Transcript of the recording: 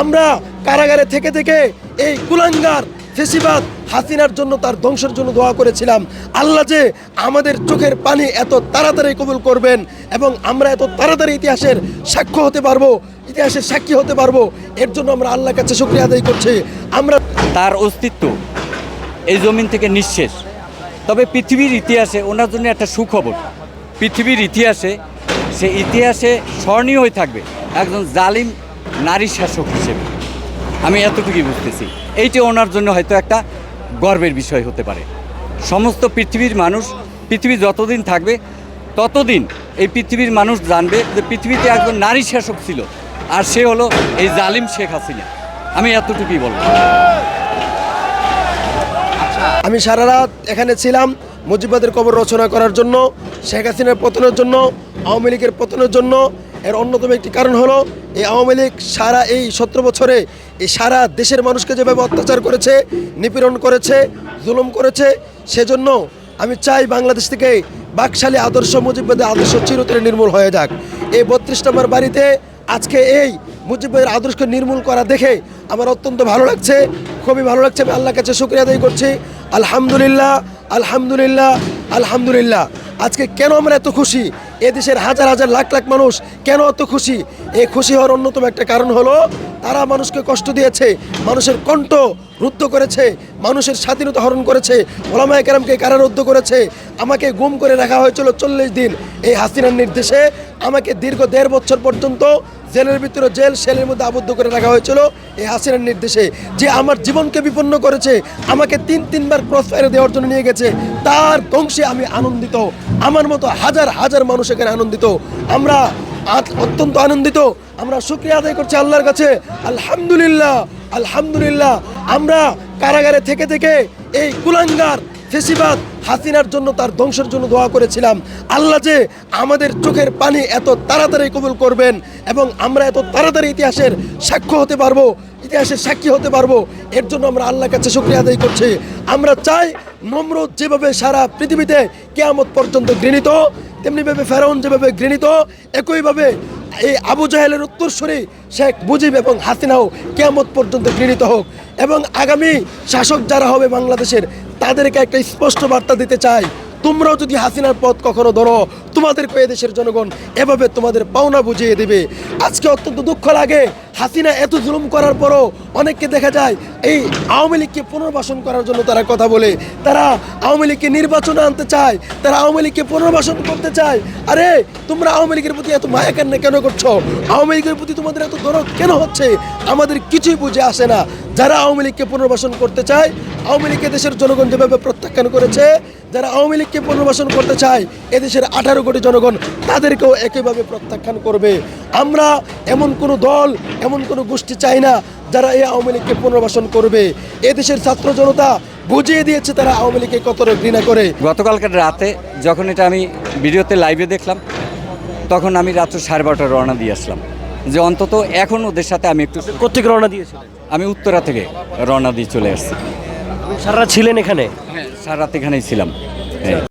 আমরা কারাগারে থেকে থেকে এই কুলাঙ্গার ফেসিবাদ হাসিনার জন্য, তার ধ্বংসের জন্য দোয়া করেছিলাম। আল্লাহ যে আমাদের চোখের পানি এত তাড়াতাড়ি কবুল করবেন এবং আমরা এত তাড়াতাড়ি ইতিহাসের সাক্ষ্য হতে পারব, ইতিহাসের সাক্ষী হতে পারব, এর জন্য আমরা আল্লাহর কাছে শুক্রিয়া আদায় করছি। আমরা তার অস্তিত্ব এই জমিন থেকে নিঃশেষ। তবে পৃথিবীর ইতিহাসে ওনার জন্য একটা সুখবর। পৃথিবীর ইতিহাসে, সে ইতিহাসে স্মরণীয় হয়ে থাকবে। একজন জালিম নারী শাসক হিসেবে। আমি এতটুকুই বুঝতেছি। এইটা ওনার জন্য হয়তো একটা গর্বের বিষয় হতে পারে। সমস্ত পৃথিবীর মানুষ, পৃথিবী যতদিন থাকবে, ততদিন এই পৃথিবীর মানুষ জানবে যে পৃথিবীতে একজন নারী শাসক ছিল আর সে হলো এই জালিম শেখ হাসিনা। আমি এতটুকুই বলব। আমি সারা রাত এখানে ছিলাম মুজিবাদের কবর রচনা করার জন্য, শেখ হাসিনার পতনের জন্য, আওয়ামী লীগের পতনের জন্য এর অন্যতম একটি কারণ হলো, এই আওয়ামী লীগ সারা এই সতেরো বছরে এই সারা দেশের মানুষকে যেভাবে অত্যাচার করেছে, নিপীড়ন করেছে, জুলুম করেছে, সেজন্য আমি চাই বাংলাদেশ থেকে বাকশালী আদর্শ মুজিববাদের আদর্শ চিরতরে নির্মূল হয়ে যাক। এই বত্রিশ নম্বর বাড়িতে আজকে এই মুজিবের আদর্শকে নির্মূল করা দেখে আমার অত্যন্ত ভালো লাগছে, খুবই ভালো লাগছে। আমি আল্লাহর কাছে শুক্রিয়া আদায় করছি। আলহামদুলিল্লাহ আলহামদুলিল্লাহ আলহামদুলিল্লাহ। আজকে কেন আমরা এত খুশি? এ দেশের হাজার হাজার লাখ লাখ মানুষ কেন এত খুশি? এই খুশি হওয়ার অন্যতম একটা কারণ হলো, তারা মানুষকে কষ্ট দিয়েছে, মানুষের কণ্ঠ রুদ্ধ করেছে, মানুষের স্বাধীনতা হরণ করেছে, ওলামায় কেরামকে কারারুদ্ধ করেছে। আমাকে গুম করে রাখা হয়েছিল চল্লিশ দিন। এই হাসিনার নির্দেশে আমাকে দীর্ঘ দেড় বছর পর্যন্ত জেলের ভিতরে জেল সেলের মধ্যে আবদ্ধ করে রাখা হয়েছিল এই হাসিনার নির্দেশে। যে আমার জীবনকে বিপন্ন করেছে, আমাকে তিন তিনবার ক্রস ফায়ারে দেওয়ার জন্য নিয়ে গেছে, তার ধ্বংসে আমি আনন্দিত। আমার মতো হাজার হাজার মানুষ এখানে আনন্দিত। আমরা অত্যন্ত আনন্দিত। আমরা শুক্রিয়া আদায় করছি আল্লাহর কাছে। আলহামদুলিল্লাহ আলহামদুলিল্লাহ। আমরা কারাগারে থেকে থেকে এই কুলাঙ্গার ফেসিবাদ হাসিনার জন্য তার ধ্বংসের জন্য দোয়া করেছিলাম। আল্লাহ যে আমাদের চোখের পানি এত তাড়াতাড়ি কবুল করবেন এবং আমরা এত তাড়াতাড়ি ইতিহাসের সাক্ষ্য হতে পারব ইতিহাসের সাক্ষী হতে পারব। এর জন্য আমরা আল্লাহর কাছে শুক্রিয়া আদায় করছি। আমরা চাই নমরুদ যেভাবে সারা পৃথিবীতে কেয়ামত পর্যন্ত ঘৃণিত তেমনিভাবে ফেরাউন যেভাবে ঘৃণিত একইভাবে এই আবু জাহেলের উত্তরসূরি শেখ মুজিব এবং হাসিনাও কেয়ামত পর্যন্ত ঘৃণিত হোক। এবং আগামী শাসক যারা হবে বাংলাদেশের, তাদেরকে একটা স্পষ্ট বার্তা দিতে চাই। তোমরাও যদি হাসিনার পথ কখনো ধরো, তোমাদেরকে এদেশের জনগণ এভাবে তোমাদের পাওনা বুঝিয়ে দেবে। আজকে অত্যন্ত দুঃখ লাগে হাসিনা এত জুলুম করার পরও অনেককে দেখা যায় এই আওয়ামী লীগকে পুনর্বাসন করার জন্য তারা কথা বলে। তারা আওয়ামী লীগকে নির্বাচনে আনতে চায়, তারা আওয়ামী লীগকে পুনর্বাসন করতে চায়। আরে, তোমরা আওয়ামী লীগের প্রতি এত মায়া কেন কেন করছ? আওয়ামী লীগের প্রতি তোমাদের এত দরদ কেন হচ্ছে? আমাদের কিছুই বুঝে আসে না। যারা আওয়ামী লীগকে পুনর্বাসন করতে চায়, আওয়ামী লীগকে দেশের জনগণ যেভাবে প্রত্যাখ্যান করেছে, যারা আওয়ামী লীগকে পুনর্বাসন করতে চায়, এদেশের আঠারো কোটি জনগণ তাদেরকেও একইভাবে প্রত্যাখ্যান করবে। আমরা এমন কোনো দল এমন কোনো গোষ্ঠী চাই না যারা এই আওয়ামী লীগকে পুনর্বাসন করবে। এদেশের ছাত্র জনতা বুঝিয়ে দিয়েছে তারা আওয়ামী লীগকে কতটা ঘৃণা করে। গতকালকের রাতে যখন এটা আমি ভিডিওতে লাইভে দেখলাম তখন আমি রাত্র সাড়ে বারোটা রওনা দিয়ে আসলাম। যে অন্তত এখন ওদের সাথে আমি একটু কোথেকে রওনা দিয়েছিলেন? আমি উত্তরা থেকে রওনা দিয়ে চলে আসছি। সারা ছিলেন এখানে? হ্যাঁ সারা রাত এখানেই ছিলাম। হ্যাঁ।